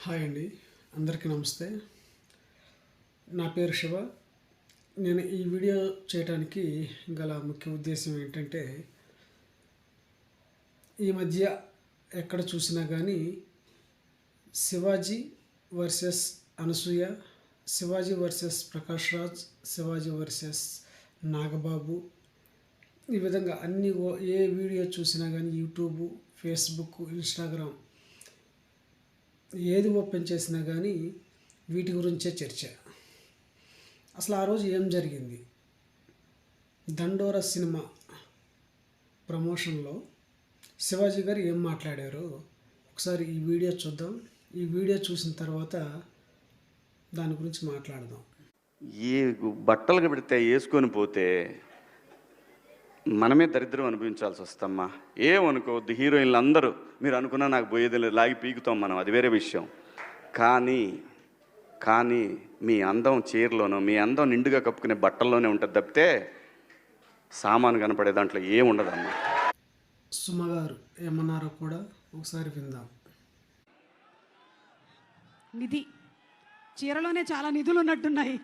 Hi అండి. అందరికీ నమస్తే. నా పేరు శివ. నేను ఈ వీడియో చేయడానికి గల ముఖ్య ఉద్దేశం ఏంటంటే ఈ మధ్య ఎక్కడ చూసినా కానీ Shivaji versus Anasuya Shivaji versus Prakash Raj Shivaji versus Nagababu ఈ విధంగా అన్ని ఓ- ఏ వీడియో చూసినా కానీ యూట్యూబ్ ఫేస్బుక్ ఇన్స్టాగ్రామ్ ఏది ఓపెన్ చేసినా కానీ వీటి గురించే చర్చ. అసలు ఆ రోజు ఏం జరిగింది? దండోర సినిమా ప్రమోషన్లో శివాజీ గారు ఏం మాట్లాడారో ఒకసారి ఈ వీడియో చూద్దాం. ఈ వీడియో చూసిన తర్వాత దాని గురించి మాట్లాడదాం. ఈ బట్టలు పెడితే వేసుకొని పోతే మనమే దరిద్రం అనుభవించాల్సి వస్తమ్మా. ఏమనుకోవద్దు హీరోయిన్లు అందరూ మీరు అనుకున్నా నాకు పోయేది లేదు లాగి పీకుతాం మనం అది వేరే విషయం. కానీ కానీ మీ అందం చీరలోనో మీ అందం నిండుగా కప్పుకునే బట్టల్లోనే ఉంటుంది తప్పితే సామాను కనపడే దాంట్లో ఏముండదమ్మా సుమ గారు ఏమన్నారో కూడా ఒకసారి విందాం. నిధి చీరలోనే చాలా నిధులు ఉన్నట్టున్నాయి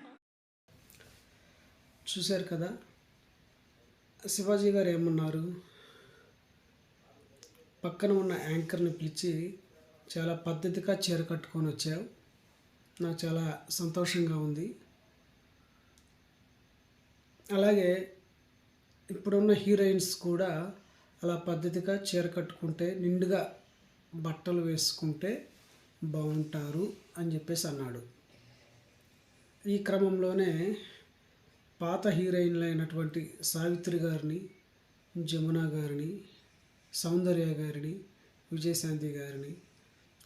చూశారు కదా శివాజీ గారు ఏమన్నారు? పక్కన ఉన్న యాంకర్ని పిలిచి చాలా పద్ధతిగా చీర కట్టుకొని వచ్చావు. నాకు చాలా సంతోషంగా ఉంది. అలాగే ఇప్పుడున్న హీరోయిన్స్ కూడా అలా పద్ధతిగా చీర కట్టుకుంటే నిండుగా బట్టలు వేసుకుంటే బాగుంటారు అని చెప్పేసి అన్నాడు. ఈ క్రమంలోనే పాత హీరోయిన్లు అయినటువంటి సావిత్రి గారిని జమున గారిని సౌందర్య గారిని విజయశాంతి గారిని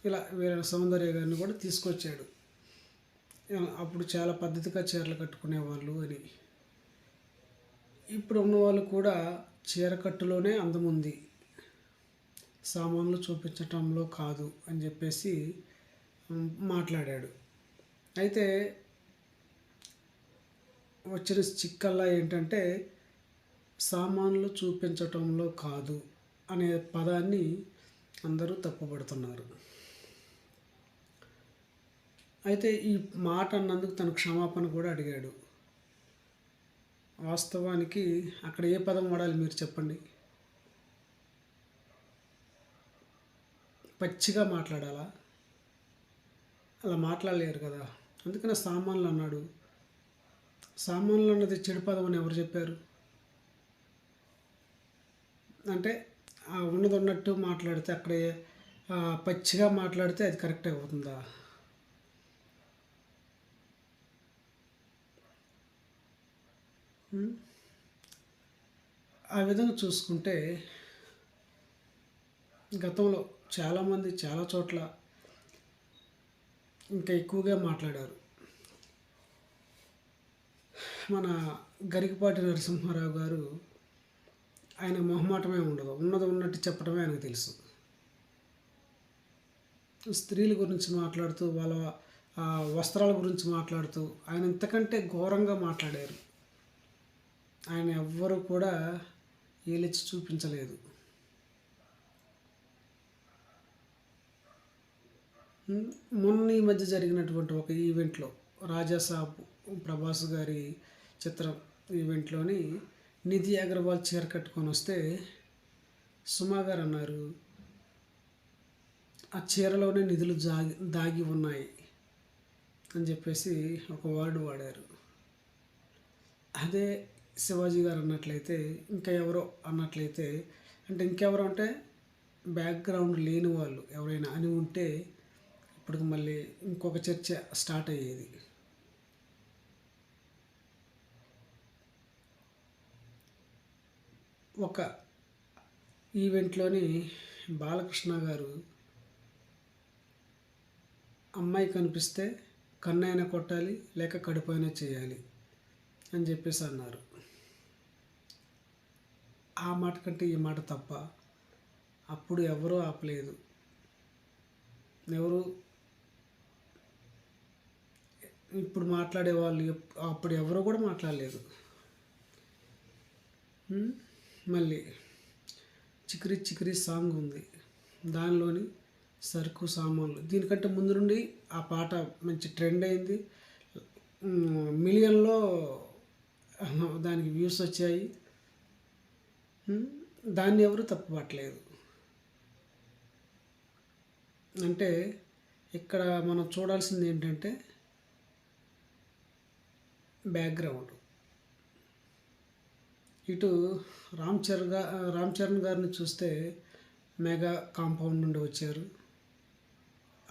ఇలా వీళ్ళ సౌందర్య గారిని కూడా తీసుకొచ్చాడు. అప్పుడు చాలా పద్ధతిగా చీరలు కట్టుకునేవాళ్ళు అని. ఇప్పుడు ఉన్న వాళ్ళు కూడా చీర కట్టులోనే సామాన్లు చూపించటంలో కాదు అని చెప్పేసి మాట్లాడాడు. అయితే వచ్చిన చిక్కల్లా ఏంటంటే సామాన్లు చూపించటంలో కాదు అనే పదాన్ని అందరూ తప్పుపడుతున్నారు. అయితే ఈ మాట అన్నందుకు తన క్షమాపణ కూడా అడిగాడు. వాస్తవానికి అక్కడ ఏ పదం వాడాలి మీరు చెప్పండి? పచ్చిగా మాట్లాడాలా? అలా మాట్లాడలేరు కదా. అందుకనే సామాన్లు అన్నాడు. సామాన్లు అన్నది చెడు పదం అని ఎవరు చెప్పారు? అంటే ఆ ఉన్నది ఉన్నట్టు మాట్లాడితే అక్కడ పచ్చిగా మాట్లాడితే అది కరెక్ట్ అవుతుందా? ఆ విధంగా చూసుకుంటే గతంలో చాలామంది చాలా చోట్ల ఇంకా ఎక్కువగా మాట్లాడారు. మన గరికపాటి నరసింహారావు గారు ఆయన మొహమాటమే ఉండదు. ఉన్నది ఉన్నట్టు చెప్పడమే ఆయనకు తెలుసు. స్త్రీల గురించి మాట్లాడుతూ వాళ్ళ వస్త్రాల గురించి మాట్లాడుతూ ఆయన ఇంతకంటే ఘోరంగా మాట్లాడారు. ఆయన ఎవ్వరూ కూడా ఏలిచ్చి చూపించలేదు. మొన్న ఈ మధ్య జరిగినటువంటి ఒక ఈవెంట్లో రాజాసాబ్ ప్రభాస్ గారి చిత్రం ఈవెంట్లోని నిధి అగర్వాల్ చీర కట్టుకొని వస్తే సుమా గారు అన్నారు ఆ చీరలోనే నిధులు జాగి దాగి ఉన్నాయి అని చెప్పేసి ఒక వర్డ్ వాడారు. అదే శివాజీ గారు అన్నట్లయితే ఇంకా ఎవరో అన్నట్లయితే అంటే ఇంకెవరో అంటే బ్యాక్గ్రౌండ్ లేని వాళ్ళు ఎవరైనా అని ఉంటే ఇప్పుడు మళ్ళీ ఇంకొక చర్చ స్టార్ట్ అయ్యేది. ఒక ఈవెంట్లోని బాలకృష్ణ గారు అమ్మాయి కనిపిస్తే కన్నైనా కొట్టాలి లేక కడుపైనా చేయాలి అని చెప్పేసి అన్నారు. ఆ మాట కంటే ఈ మాట తప్ప అప్పుడు ఎవరూ ఆపలేదు. ఎవరు ఇప్పుడు మాట్లాడే వాళ్ళు అప్పుడు ఎవరు కూడా మాట్లాడలేదు. మళ్ళీ చికిరి చికిరి సాంగ్ ఉంది. దానిలోని సరుకు సామాన్లు. దీనికంటే ముందు నుండి ఆ పాట మంచి ట్రెండ్ అయింది. మిలియన్లో దానికి వ్యూస్ వచ్చాయి. దాన్ని ఎవరు తప్పుపట్టలేదు. అంటే ఇక్కడ మనం చూడాల్సింది ఏంటంటే బ్యాక్గ్రౌండ్. ఇటు రామ్ చరణ్గా రామ్ చరణ్ గారిని చూస్తే మెగా కాంపౌండ్ నుండి వచ్చారు.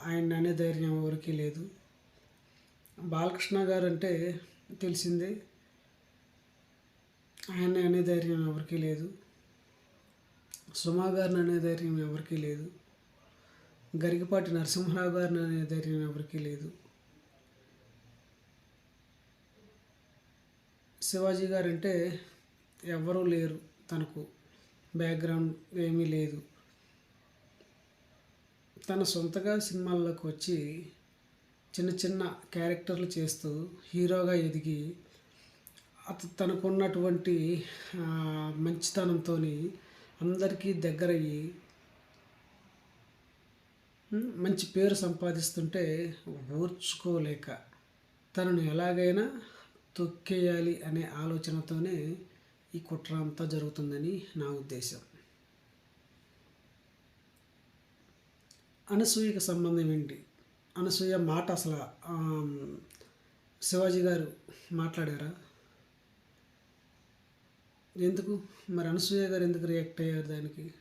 ఆయన అనే ధైర్యం ఎవరికీ లేదు. బాలకృష్ణ గారు అంటే తెలిసిందే. ఆయన అనే ధైర్యం ఎవరికీ లేదు. సుమా గారిని అనే ధైర్యం ఎవరికీ లేదు. గరికపాటి నరసింహరావు గారిని అనే ధైర్యం ఎవరికీ లేదు. శివాజీ గారంటే ఎవరూ లేరు. తనకు బ్యాక్గ్రౌండ్ ఏమీ లేదు. తన సొంతగా సినిమాల్లోకి వచ్చి చిన్న చిన్న క్యారెక్టర్లు చేస్తూ హీరోగా ఎదిగి అత తనకున్నటువంటి మంచితనంతో అందరికీ దగ్గరయ్యి మంచి పేరు సంపాదిస్తుంటే ఓర్చుకోలేక తనను ఎలాగైనా తొక్కేయాలి అనే ఆలోచనతోనే ఈ కుట్ర అంతా జరుగుతుందని నా ఉద్దేశం. అనసూయకు సంబంధం ఏంటి? అనసూయ మాట అసలు శివాజీ గారు మాట్లాడారా? ఎందుకు? మరి అనసూయ గారు ఎందుకు రియాక్ట్ అయ్యారు దానికి?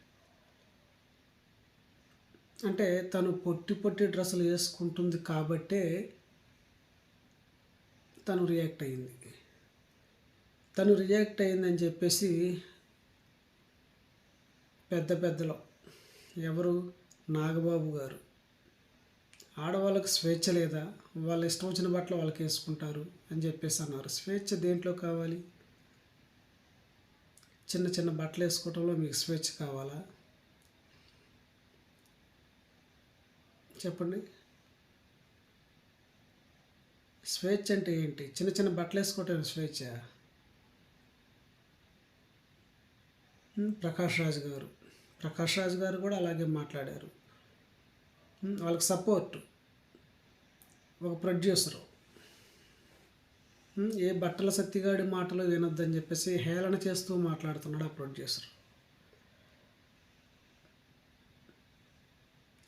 అంటే తను పొట్టి పొట్టి డ్రెస్సులు వేసుకుంటుంది కాబట్టే తను రియాక్ట్ అయింది తను రియాక్ట్ అయిందని చెప్పేసి పెద్ద పెద్దలో ఎవరు? నాగబాబు గారు. ఆడవాళ్ళకి స్వేచ్ఛ లేదా? వాళ్ళ ఇష్టం వచ్చిన బట్టలు వాళ్ళకి వేసుకుంటారు అని చెప్పేసి అన్నారు. స్వేచ్ఛ దేంట్లో కావాలి? చిన్న చిన్న బట్టలు వేసుకోవటంలో మీకు స్వేచ్ఛ కావాలా? చెప్పండి. స్వేచ్ఛ అంటే ఏంటి? చిన్న చిన్న బట్టలు వేసుకోవటం స్వేచ్ఛ? ప్రకాష్ రాజ్ గారు. ప్రకాష్ రాజ్ గారు కూడా అలాగే మాట్లాడారు. వాళ్ళకి సపోర్ట్. ఒక ప్రొడ్యూసరు. ఏ బట్టల సత్తిగాడి మాటలు వినొద్దని చెప్పేసి హేళన చేస్తూ మాట్లాడుతున్నాడు ఆ ప్రొడ్యూసర్.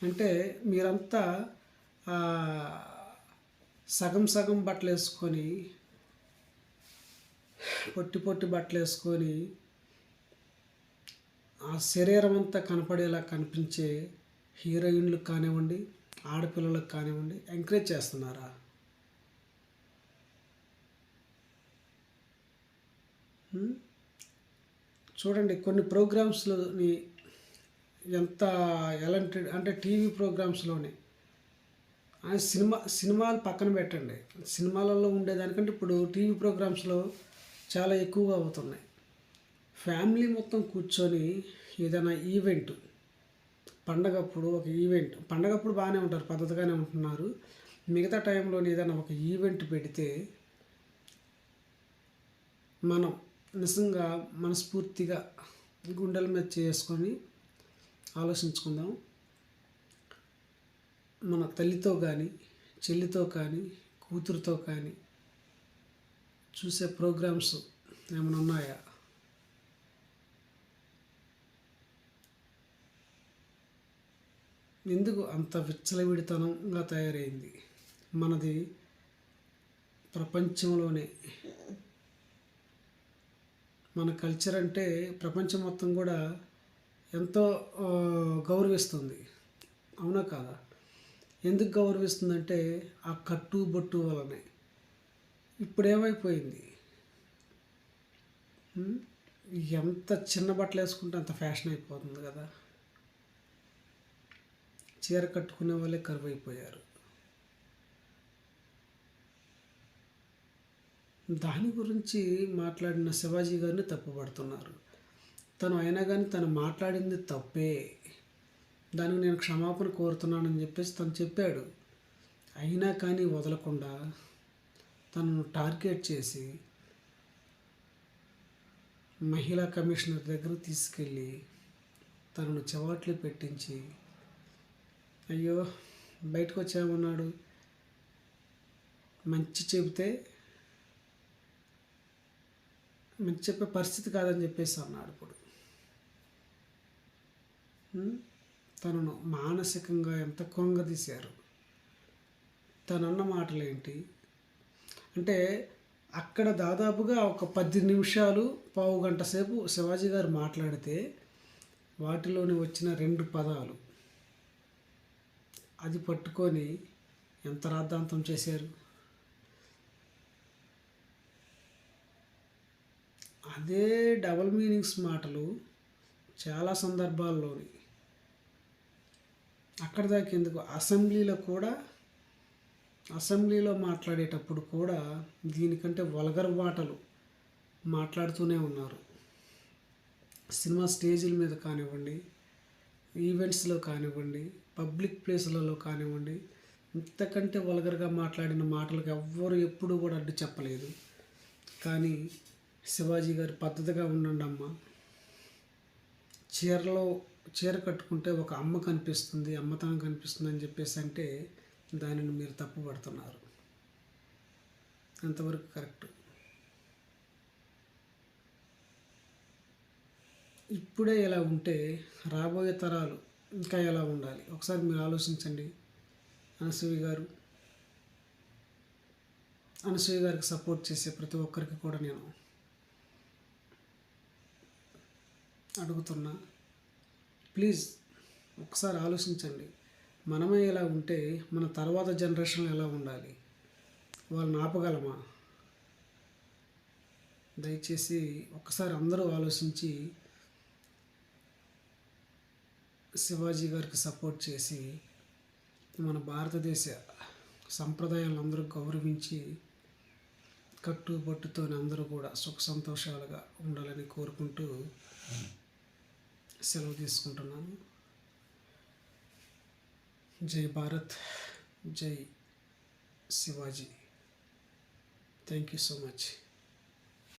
అంటే మీరంతా సగం సగం బట్టలు వేసుకొని పొట్టి పొట్టి బట్టలు వేసుకొని ఆ శరీరం అంతా కనపడేలా కనిపించే హీరోయిన్లకు కానివ్వండి ఆడపిల్లలకు కానివ్వండి ఎంకరేజ్ చేస్తున్నారా? చూడండి కొన్ని ప్రోగ్రామ్స్లోని ఎంత ఎలాంటి అంటే టీవీ ప్రోగ్రామ్స్లోని సినిమా సినిమాలు పక్కన పెట్టండి. సినిమాలలో ఉండేదానికంటే ఇప్పుడు టీవీ ప్రోగ్రామ్స్లో చాలా ఎక్కువగా అవుతున్నాయి. ఫ్యామిలీ మొత్తం కూర్చొని ఏదైనా ఈవెంట్ పండగప్పుడు ఒక ఈవెంట్ పండగప్పుడు బాగానే ఉంటారు పద్ధతిగానే ఉంటున్నారు. మిగతా టైంలో ఏదైనా ఒక ఈవెంట్ పెడితే మనం నిజంగా మనస్ఫూర్తిగా గుండెల మీద చేసుకొని ఆలోచించుకుందాం. మన తల్లితో కానీ చెల్లితో కానీ కూతురుతో కానీ చూసే ప్రోగ్రామ్స్ ఏమైనా ఉన్నాయా? ఎందుకు అంత విచ్చలవిడితనంగా తయారైంది? మనది ప్రపంచంలోనే. మన కల్చర్ అంటే ప్రపంచం మొత్తం కూడా ఎంతో గౌరవిస్తుంది. అవునా కాదా? ఎందుకు గౌరవిస్తుందంటే ఆ కట్టు బొట్టు వలనే. ఇప్పుడేమైపోయింది? ఎంత చిన్న బట్టలు వేసుకుంటే అంత ఫ్యాషన్ అయిపోతుంది కదా. చీర కట్టుకునే వాళ్ళే కరువు అయిపోయారు దాని గురించి మాట్లాడిన శివాజీ గారిని తప్పుపడుతున్నారు. తను అయినా కానీ తను మాట్లాడింది తప్పే. దానికి నేను క్షమాపణ కోరుతున్నానని చెప్పేసి తను చెప్పాడు. అయినా కానీ వదలకుండా తనను టార్గెట్ చేసి మహిళా కమిషనర్ దగ్గర తీసుకెళ్ళి తనను చెవాట్లు పెట్టించి అయ్యో బయటకు వచ్చామన్నాడు మంచి చెబితే మంచి చెప్పే పరిస్థితి కాదని చెప్పేసి అన్నాడు ఇప్పుడు. తనను మానసికంగా ఎంత కొంగదీశారు. తనన్న మాటలు ఏంటి అంటే అక్కడ దాదాపుగా ఒక పది నిమిషాలు పావు గంట సేపు శివాజీ గారు మాట్లాడితే వాటిలోని వచ్చిన రెండు పదాలు. అది పట్టుకొని ఎంత రాద్ధాంతం చేశారు? అదే డబల్ మీనింగ్స్ మాటలు చాలా సందర్భాల్లోని. అక్కడ దాకా ఎందుకు? అసెంబ్లీలో కూడా అసెంబ్లీలో మాట్లాడేటప్పుడు కూడా దీనికంటే వల్గర్ మాటలు మాట్లాడుతూనే ఉన్నారు. సినిమా స్టేజీల మీద కానివ్వండి ఈవెంట్స్లో కానివ్వండి పబ్లిక్ ప్లేసులలో కానివ్వండి ఇంతకంటే వల్గర్గా మాట్లాడిన మాటలకు ఎవ్వరు ఎప్పుడు కూడా అడ్డు చెప్పలేదు. కానీ శివాజీ గారు పద్ధతిగా ఉండండి అమ్మ చీరలో చీర కట్టుకుంటే ఒక అమ్మ కనిపిస్తుంది అమ్మతనం కనిపిస్తుంది అని చెప్పేసి అంటే దానిని మీరు తప్పు పడుతున్నారు అంతవరకు కరెక్ట్. ఇప్పుడే ఇలా ఉంటే రాబోయే తరాలు ఇంకా ఎలా ఉండాలి? ఒకసారి మీరు ఆలోచించండి. అనసూయ గారు అనసూయ గారికి సపోర్ట్ చేసే ప్రతి ఒక్కరికి కూడా నేను అడుగుతున్నా. ప్లీజ్ ఒకసారి ఆలోచించండి. మనమే ఇలా ఉంటే మన తర్వాత జనరేషన్ ఎలా ఉండాలి? వాళ్ళని ఆపగలమా? దయచేసి ఒకసారి అందరూ ఆలోచించి శివాజీ గారికి సపోర్ట్ చేసి మన భారతదేశ సంప్రదాయాలను అందరూ గౌరవించి కట్టుబట్టుతో అందరూ కూడా సుఖ సంతోషాలుగా ఉండాలని కోరుకుంటూ సెలవు తీసుకుంటున్నాను జై భారత్ జై Shivaji. Thank you so much